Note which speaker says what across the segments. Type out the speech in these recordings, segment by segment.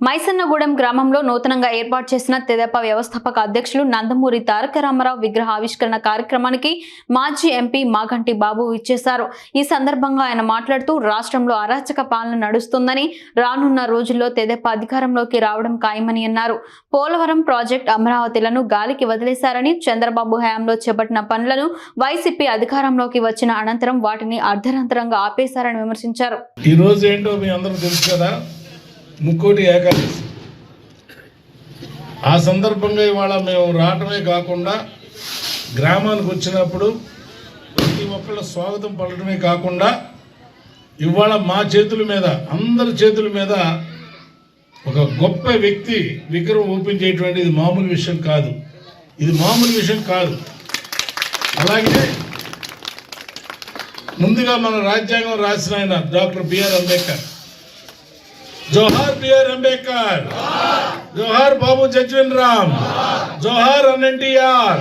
Speaker 1: మైసన్నగూడెం గ్రామంలో నూతనంగా ఏర్పాటు చేసిన తెదేపా వ్యవస్థాపక అధ్యక్షులు నందమూరి తారక రామారావు విగ్రహ ఆవిష్కరణ కార్యక్రమానికి మాజీ ఎంపీ మాగంటి బాబు ఇచ్చేశారు ఈ సందర్భంగా ఆయన మాట్లాడుతూ రాష్ట్రంలో అరాచక పాలన నడుస్తుందని రానున్న రోజుల్లో తెదేపా అధికారంలోకి రావడం ఖాయమని అన్నారు. పోలవరం ప్రాజెక్ట్ అమరావతిలను గాలికి వదిలేశారని చంద్రబాబు హయాంలో చేపట్టిన పనులను వైసీపీ అధికారంలోకి వచ్చిన అనంతరం వాటిని అర్ధరంతరంగా ఆపేశారని విమర్శించారు.
Speaker 2: ఈ రోజు ఏంటో మీ అందరూ తెలుసు కదా ముక్కోటి ఏకాదశి. ఆ సందర్భంగా ఇవాళ మేము రావటమే కాకుండా గ్రామానికి వచ్చినప్పుడు ప్రతి ఒక్కళ్ళ స్వాగతం పడటమే కాకుండా ఇవాళ మా చేతుల మీద అందరి చేతుల మీద ఒక గొప్ప వ్యక్తి విగ్రహం ఓపెన్ చేయటువంటి ఇది మామూలు విషయం కాదు. ఇది మామూలు విషయం కాదు. అలాగే ముందుగా మన రాజ్యాంగం రాసిన ఆయన డాక్టర్ బిఆర్ అంబేద్కర్. జోహార్ బిఆర్ అంబేద్కర్. జోహార్ బాబు జజ్వన్ రామ్. జోహార్ ఎన్ఎన్టీఆర్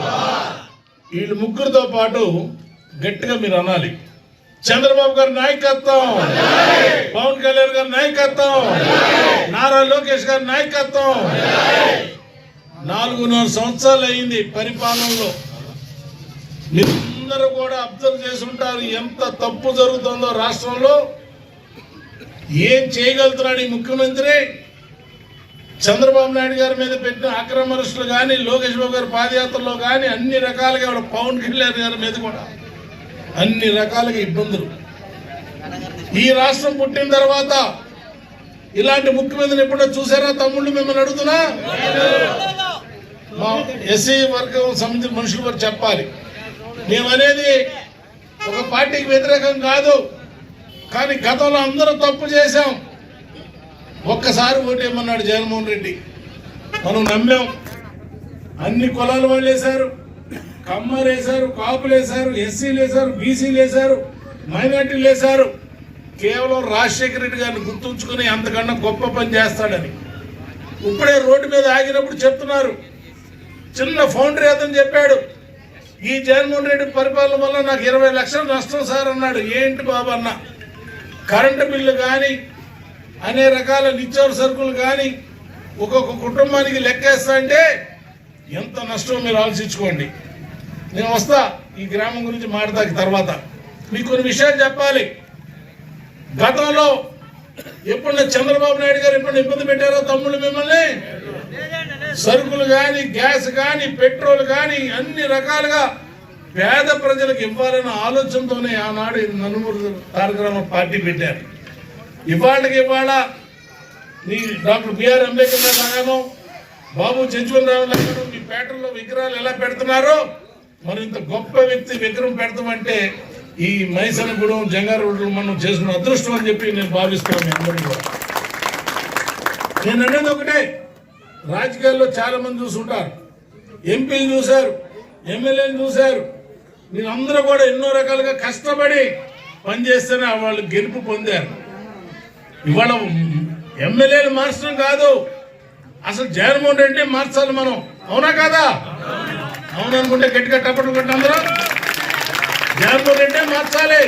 Speaker 2: వీళ్ళు ముగ్గురితో పాటు గట్టిగా మీరు అనాలి. చంద్రబాబు గారి నాయకత్వం. పవన్ కళ్యాణ్ గారి నాయకత్వం. నారా లోకేష్ గారి నాయకత్వం. నాలుగున్నర సంవత్సరాలు అయింది పరిపాలనలో. మీరందరూ కూడా అబ్జర్వ్ చేసి ఉంటారు ఎంత తప్పు జరుగుతుందో రాష్ట్రంలో. ఏం చేయగలుగుతున్నాడు ఈ ముఖ్యమంత్రి? చంద్రబాబు నాయుడు గారి మీద పెట్టిన అక్రమ అరెస్టులు కానీ లోకేష్ బాబు గారి పాదయాత్రలో కానీ అన్ని రకాలుగా ఇవాళ పవన్ కళ్యాణ్ గారి మీద కూడా అన్ని రకాలుగా ఇబ్బందులు. ఈ రాష్ట్రం పుట్టిన తర్వాత ఇలాంటి ముఖ్యమంత్రిని ఎప్పుడో చూసారా తమ్ముళ్ళు మిమ్మల్ని అడుగుతున్నా? మా ఎస్సీ వర్గం సంబంధించిన మనుషులు కూడా చెప్పాలి. మేమనేది ఒక పార్టీకి వ్యతిరేకం కాదు. కానీ గతంలో అందరూ తప్పు చేశాం. ఒక్కసారి ఓటేమన్నాడు జగన్మోహన్ రెడ్డి. మనం నమ్మాం. అన్ని కులాల వాళ్ళు వేశారు. కమ్మలు వేశారు కాపులు వేశారు ఎస్సీలు వేశారు బీసీలు వేశారు మైనార్టీలు వేశారు. కేవలం రాజశేఖర రెడ్డి గారిని గుర్తుంచుకుని అంతకన్నా గొప్ప పని చేస్తాడని. ఇప్పుడే రోడ్డు మీద ఆగినప్పుడు చెప్తున్నారు. చిన్న ఫౌండరీ అతను చెప్పాడు ఈ జగన్మోహన్ రెడ్డి పరిపాలన వల్ల నాకు ఇరవై లక్షలు నష్టం సార్ అన్నాడు. ఏంటి బాబు అన్న. కరెంటు బిల్లు కానీ అనే రకాల నిత్యావసర సరుకులు కానీ ఒక్కొక్క కుటుంబానికి లెక్కేస్తా అంటే ఎంత నష్టం మీరు ఆలోచించుకోండి. నేను వస్తా ఈ గ్రామం గురించి మాట్లాడతాకి తర్వాత. మీకు కొన్ని విషయాలు చెప్పాలి. గతంలో ఎప్పుడైనా చంద్రబాబు నాయుడు గారు ఎప్పుడైనా ఇబ్బంది పెట్టారో తమ్ముళ్ళు మిమ్మల్ని? సరుకులు కానీ గ్యాస్ కానీ పెట్రోల్ కానీ అన్ని రకాలుగా పేద ప్రజలకు ఇవ్వాలన్న ఆలోచనతోనే ఆనాడు నలుమూరు నలుగురు తారక పార్టీ పెట్టారు. ఇవాళకి ఇవాళ నీ డాక్టర్ బిఆర్ అంబేద్కర్ లాగాను బాబు జజ్వన్ రావు లాగాను మీ పేటల్లో విగ్రహాలు ఎలా పెడుతున్నారో మరి ఇంత గొప్ప వ్యక్తి విగ్రహం పెడతామంటే ఈ మైసనగూడెం జంగారోడ్లు మనం చేసిన అదృష్టం అని చెప్పి నేను భావిస్తున్నాను మీ కూడా. నేను అనేది ఒకటే రాజకీయాల్లో చాలా మంది చూసుంటారు. ఎంపీలు చూశారు ఎమ్మెల్యేలు చూశారు మీరందరూ కూడా ఎన్నో రకాలుగా కష్టపడి పనిచేస్తేనే వాళ్ళు గెలుపు పొందారు. ఇవాళ ఎమ్మెల్యేలు మార్చడం కాదు. అసలు జగన్మోహన్ రెడ్డి మార్చాలి మనం. అవునా కాదా? అవుననుకుంటే గట్టిగా టప్పట్లు కొట్టి అందరూ. జగన్మోహన్ రెడ్డి మార్చాలి.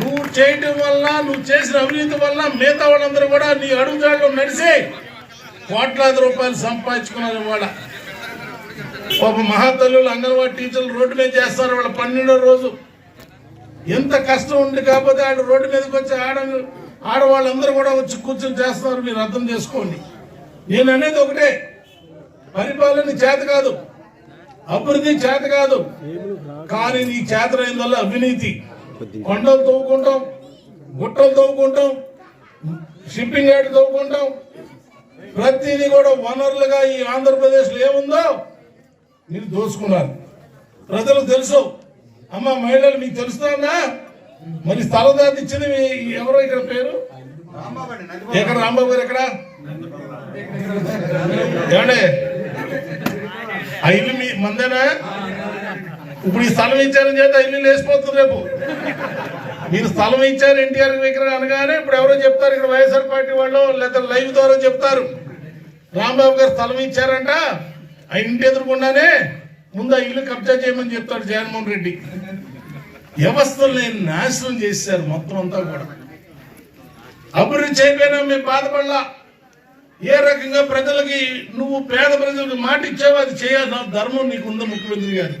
Speaker 2: నువ్వు చేయటం వల్ల నువ్వు చేసిన అవినీతి వల్ల మిగతా వాళ్ళందరూ కూడా నీ అడుగుజాడలో నడిచి కోట్లాది రూపాయలు సంపాదించుకున్నారు ఇవాళ. ఒక మహాతల్లులు అంగన్వాడీ టీచర్లు రోడ్డు మీద చేస్తారు. వాళ్ళ పన్నెండో రోజు ఎంత కష్టం ఉంది కాకపోతే ఆడ రోడ్డు మీదకి వచ్చి ఆడ ఆడవాళ్ళందరూ కూడా వచ్చి కూర్చొని చేస్తున్నారు. మీరు అర్థం చేసుకోండి. నేను అనేది ఒకటే. పరిపాలన చేత కాదు అభివృద్ధి చేత కాదు కానీ నీ చేతనైన వల్ల అవినీతి. కొండలు తవ్వుకుంటాం గుట్టలు తవ్వుకుంటాం షిప్పింగ్ యార్డ్ తవ్వుకుంటాం. ప్రతిదీ కూడా వనరులుగా ఈ ఆంధ్రప్రదేశ్లో ఏముందో మీరు దోచుకున్నారు. ప్రజలు తెలుసు. అమ్మ మహిళలు మీకు తెలుస్తుందా మరి స్థలదాత ఇచ్చింది మీ- ఎవరో ఇక్కడ పేరు? ఎక్కడ? రాంబాబు గారు ఎక్కడ? ఏమండే? ఆ ఇల్లు మీ మందేనా? ఇప్పుడు ఈ స్థలం ఇచ్చారని చేత ఇల్లు లేచిపోతుంది రేపు. మీరు స్థలం ఇచ్చారు ఎన్టీఆర్ విగ్రహం అనగానే ఇప్పుడు ఎవరో చెప్తారు. ఇక్కడ వైఎస్ఆర్ పార్టీ వాళ్ళు లేదా లైవ్ ద్వారా చెప్తారు. రాంబాబు గారు స్థలం ఇచ్చారంట. ఆ ఇంటి ఎదురుకుండానే ముందు ఆ ఇల్లు కబ్జా చేయమని చెప్తాడు జగన్మోహన్ రెడ్డి. వ్యవస్థల్ని నాశనం చేశారు మొత్తం అంతా కూడా. అభివృద్ధి చేయకపోయినా మేము బాధపడలా. ఏ రకంగా ప్రజలకి నువ్వు పేద ప్రజలకు మాట ఇచ్చావో అది చేయాల్సిన ధర్మం నీకుందా ముఖ్యమంత్రి గారు?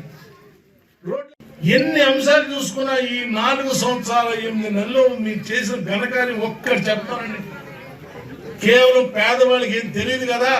Speaker 2: రోడ్లు ఎన్ని అంశాలు చూసుకున్నా ఈ నాలుగు సంవత్సరాల ఎనిమిది నెలలు మీరు చేసిన ఘనకార్యం ఒక్కటి చెప్తానండి కేవలం పేదవాళ్ళకి ఏం తెలియదు కదా.